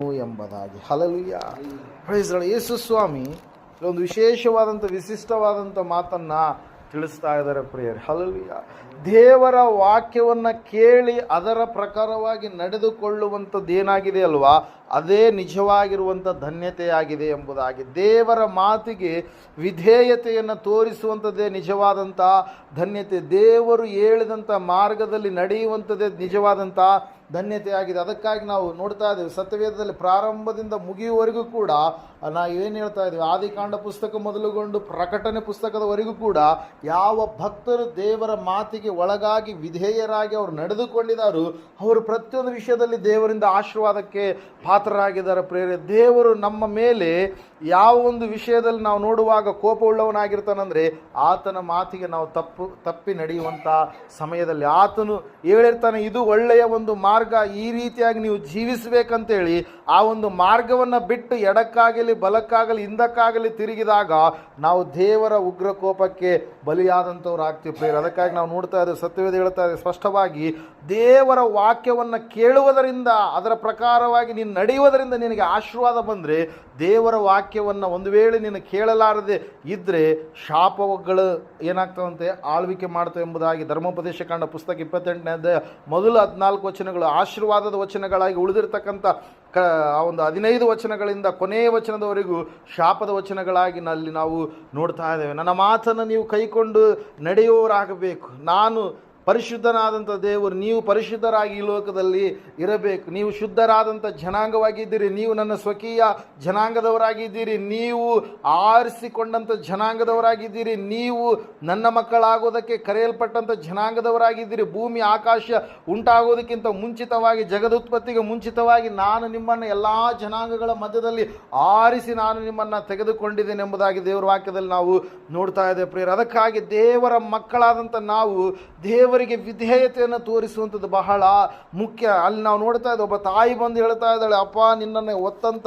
ಎಂಬುದಾಗಿ. ಹಲಲುಯ್ಯ ಪ್ರೈಸ್ಗಳ ಯೇಸು ಸ್ವಾಮಿ ಒಂದು ವಿಶೇಷವಾದಂಥ, ವಿಶಿಷ್ಟವಾದಂಥ ಮಾತನ್ನ ತಿಳಿಸ್ತಾ ಇದ್ದಾರೆ ಪ್ರಿಯರೇ. ಹಲಲುಯ್ಯ ದೇವರ ವಾಕ್ಯವನ್ನು ಕೇಳಿ ಅದರ ಪ್ರಕಾರವಾಗಿ ನಡೆದುಕೊಳ್ಳುವಂಥದ್ದು ಏನಾಗಿದೆ ಅಲ್ವಾ? ಅದೇ ನಿಜವಾಗಿರುವಂಥ ಧನ್ಯತೆಯಾಗಿದೆ ಎಂಬುದಾಗಿ. ದೇವರ ಮಾತಿಗೆ ವಿಧೇಯತೆಯನ್ನು ತೋರಿಸುವಂಥದ್ದೇ ನಿಜವಾದಂಥ ಧನ್ಯತೆ. ದೇವರು ಹೇಳಿದಂಥ ಮಾರ್ಗದಲ್ಲಿ ನಡೆಯುವಂಥದ್ದೇ ನಿಜವಾದಂಥ ಧನ್ಯತೆಯಾಗಿದೆ ಅದಕ್ಕಾಗಿ ನಾವು ನೋಡ್ತಾ ಇದ್ದೇವೆ, ಸತ್ಯವೇದದಲ್ಲಿ ಪ್ರಾರಂಭದಿಂದ ಮುಗಿಯುವವರೆಗೂ ಕೂಡ ನಾವು ಏನು ಹೇಳ್ತಾ ಇದ್ದೀವಿ, ಆದಿಕಾಂಡ ಪುಸ್ತಕ ಮೊದಲುಗೊಂಡು ಪ್ರಕಟಣೆ ಪುಸ್ತಕದವರೆಗೂ ಕೂಡ ಯಾವ ಭಕ್ತರು ದೇವರ ಮಾತಿಗೆ ಒಳಗಾಗಿ ವಿಧೇಯರಾಗಿ ಅವರು ನಡೆದುಕೊಂಡಿದ್ದಾರೋ ಅವರು ಪ್ರತಿಯೊಂದು ವಿಷಯದಲ್ಲಿ ದೇವರಿಂದ ಆಶೀರ್ವಾದಕ್ಕೆ ಪಾತ್ರರಾಗಿದ್ದಾರೆ. ಪ್ರೇರೆ, ದೇವರು ನಮ್ಮ ಮೇಲೆ ಯಾವ ಒಂದು ವಿಷಯದಲ್ಲಿ ನಾವು ನೋಡುವಾಗ ಕೋಪವುಳ್ಳವನಾಗಿರ್ತಾನಂದರೆ ಆತನ ಮಾತಿಗೆ ನಾವು ತಪ್ಪು, ತಪ್ಪಿ ನಡೆಯುವಂಥ ಸಮಯದಲ್ಲಿ. ಆತನು ಹೇಳಿರ್ತಾನೆ, ಇದು ಒಳ್ಳೆಯ ಒಂದು ಮಾರ್ಗ ಈ ರೀತಿಯಾಗಿ ನೀವು ಜೀವಿಸಬೇಕಂತೇಳಿ ಆ ಒಂದು ಮಾರ್ಗವನ್ನು ಬಿಟ್ಟು ಎಡಕ್ಕಾಗಲಿ, ಬಲಕ್ಕಾಗಲಿ, ಹಿಂದಕ್ಕಾಗಲಿ ತಿರುಗಿದಾಗ ನಾವು ದೇವರ ಉಗ್ರ ಕೋಪಕ್ಕೆ ಬಲಿಯಾದಂಥವ್ರು ಆಗ್ತೀವಿ ಪ್ರೇರ ಅದಕ್ಕಾಗಿ ನಾವು ನೋಡ್ತಾ ಇದ್ದೇವೆ, ಸತ್ಯವೇದ ಹೇಳ್ತಾ ಇದೆ ಸ್ಪಷ್ಟವಾಗಿ, ದೇವರ ವಾಕ್ಯವನ್ನು ಕೇಳುವುದರಿಂದ, ಅದರ ಪ್ರಕಾರವಾಗಿ ನೀನು ನಡೆಯುವುದರಿಂದ ನಿನಗೆ ಆಶೀರ್ವಾದ ಬಂದರೆ, ದೇವರ ವಾಕ್ಯವನ್ನು ಒಂದು ವೇಳೆ ನೀನು ಕೇಳಲಾರದೆ ಇದ್ದರೆ ಶಾಪಗಳು ಏನಾಗ್ತವಂತೆ? ಆಳ್ವಿಕೆ ಮಾಡ್ತವೆ ಎಂಬುದಾಗಿ ಧರ್ಮೋಪದೇಶ ಕಂಡ ಪುಸ್ತಕ ಇಪ್ಪತ್ತೆಂಟನೇ ಮೊದಲ ಹದಿನಾಲ್ಕು ವಚನಗಳು ಆಶೀರ್ವಾದದ ವಚನಗಳಾಗಿ ಉಳಿದಿರ್ತಕ್ಕಂಥ ಕ, ಆ ಒಂದು ಹದಿನೈದು ವಚನಗಳಿಂದ ಕೊನೆಯ ವಚನದವರೆಗೂ ಶಾಪದ ವಚನಗಳಾಗಿ ನಲ್ಲಿ ನಾವು ನೋಡ್ತಾ ಇದ್ದೇವೆ. ನನ್ನ ಮಾತನ್ನು ನೀವು ಕೈಕೊಂಡು ನಡೆಯುವವರಾಗಬೇಕು. ನಾನು ಪರಿಶುದ್ಧನಾದಂಥ ದೇವರು, ನೀವು ಪರಿಶುದ್ಧರಾಗಿ ಈ ಲೋಕದಲ್ಲಿ ಇರಬೇಕು. ನೀವು ಶುದ್ಧರಾದಂಥ ಜನಾಂಗವಾಗಿದ್ದೀರಿ ನೀವು ನನ್ನ ಸ್ವಕೀಯ ಜನಾಂಗದವರಾಗಿದ್ದೀರಿ ನೀವು ಆರಿಸಿಕೊಂಡಂಥ ಜನಾಂಗದವರಾಗಿದ್ದೀರಿ ನೀವು ನನ್ನ ಮಕ್ಕಳಾಗೋದಕ್ಕೆ ಕರೆಯಲ್ಪಟ್ಟಂಥ ಜನಾಂಗದವರಾಗಿದ್ದೀರಿ ಭೂಮಿ, ಆಕಾಶ ಉಂಟಾಗೋದಕ್ಕಿಂತ ಮುಂಚಿತವಾಗಿ, ಜಗದುತ್ಪತ್ತಿಗೆ ಮುಂಚಿತವಾಗಿ ನಾನು ನಿಮ್ಮನ್ನು ಎಲ್ಲ ಜನಾಂಗಗಳ ಮಧ್ಯದಲ್ಲಿ ಆರಿಸಿ ನಾನು ನಿಮ್ಮನ್ನು ತೆಗೆದುಕೊಂಡಿದ್ದೇನೆ ಎಂಬುದಾಗಿ ದೇವರ ವಾಕ್ಯದಲ್ಲಿ ನಾವು ನೋಡ್ತಾ ಇದ್ದೇವೆ ಪ್ರಿಯರು. ಅದಕ್ಕಾಗಿ ದೇವರ ಮಕ್ಕಳಾದಂಥ ನಾವು ದೇವರಿಗೆ ವಿಧೇಯತೆಯನ್ನು ತೋರಿಸುವಂಥದ್ದು ಬಹಳ ಮುಖ್ಯ. ಅಲ್ಲಿ ನಾವು ನೋಡ್ತಾ ಇದ್ದೇವೆ, ಒಬ್ಬ ತಾಯಿ ಬಂದು ಹೇಳ್ತಾ ಇದ್ದಾಳೆ, ಅಪ್ಪ, ನಿನ್ನನ್ನು ಒತ್ತಂತ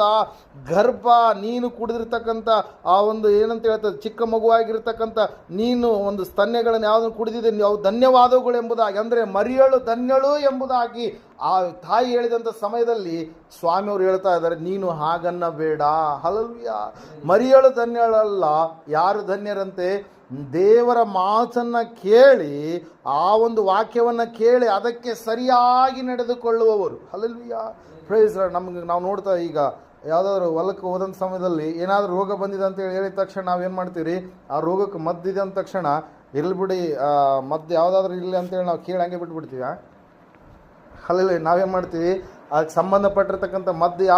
ಗರ್ಭ ನೀನು ಕುಡಿದಿರ್ತಕ್ಕಂಥ ಆ ಒಂದು ಏನಂತ ಹೇಳ್ತದೆ ಚಿಕ್ಕ ಮಗುವಾಗಿರ್ತಕ್ಕಂಥ ನೀನು ಒಂದು ಸ್ತನ್ಯಗಳನ್ನು ಯಾವುದನ್ನು ಕುಡಿದಿದೆ ನೀವು ಧನ್ಯವಾದಗಳು ಎಂಬುದಾಗಿ, ಅಂದರೆ ಮರಿಯಳು ಧನ್ಯಳು ಎಂಬುದಾಗಿ ಆ ತಾಯಿ ಹೇಳಿದಂಥ ಸಮಯದಲ್ಲಿ ಸ್ವಾಮಿಯವರು ಹೇಳ್ತಾ ಇದ್ದಾರೆ, ನೀನು ಹಾಗನ್ನ ಬೇಡ ಹಲವ್ಯ ಮರಿಯಳು ಧನ್ಯಳಲ್ಲ, ಯಾರು ಧನ್ಯರಂತೆ? ದೇವರ ಮಾತನ್ನು ಕೇಳಿ, ಆ ಒಂದು ವಾಕ್ಯವನ್ನು ಕೇಳಿ ಅದಕ್ಕೆ ಸರಿಯಾಗಿ ನಡೆದುಕೊಳ್ಳುವವರು. ಹಲಲ್ವಿಯ ಪ್ರೈಸ್ ನಮ್ಗೆ ನಾವು ನೋಡ್ತಾ ಈಗ ಯಾವುದಾದ್ರು ಹೊಲಕ್ಕೆ ಹೋದಂಥ ಸಮಯದಲ್ಲಿ ಏನಾದರೂ ರೋಗ ಬಂದಿದೆ ಅಂತೇಳಿ ಹೇಳಿದ ತಕ್ಷಣ ನಾವೇನು ಮಾಡ್ತೀವಿ ಆ ರೋಗಕ್ಕೆ ಮದ್ದಿದೆ ಅಂದ ತಕ್ಷಣ ಇರಲಿ ಬಿಡಿ ಮದ್ದು ಯಾವುದಾದ್ರೂ ಇರಲಿ ಅಂತೇಳಿ ನಾವು ಕೇಳಿ ಹಂಗೆ ಬಿಟ್ಬಿಡ್ತೀವಿ ಅಲ್ಲಲ್ಲಿ ನಾವೇನು ಮಾಡ್ತೀವಿ? ಅದಕ್ಕೆ ಸಂಬಂಧಪಟ್ಟಿರ್ತಕ್ಕಂಥ ಮದ್ದು ಯಾವ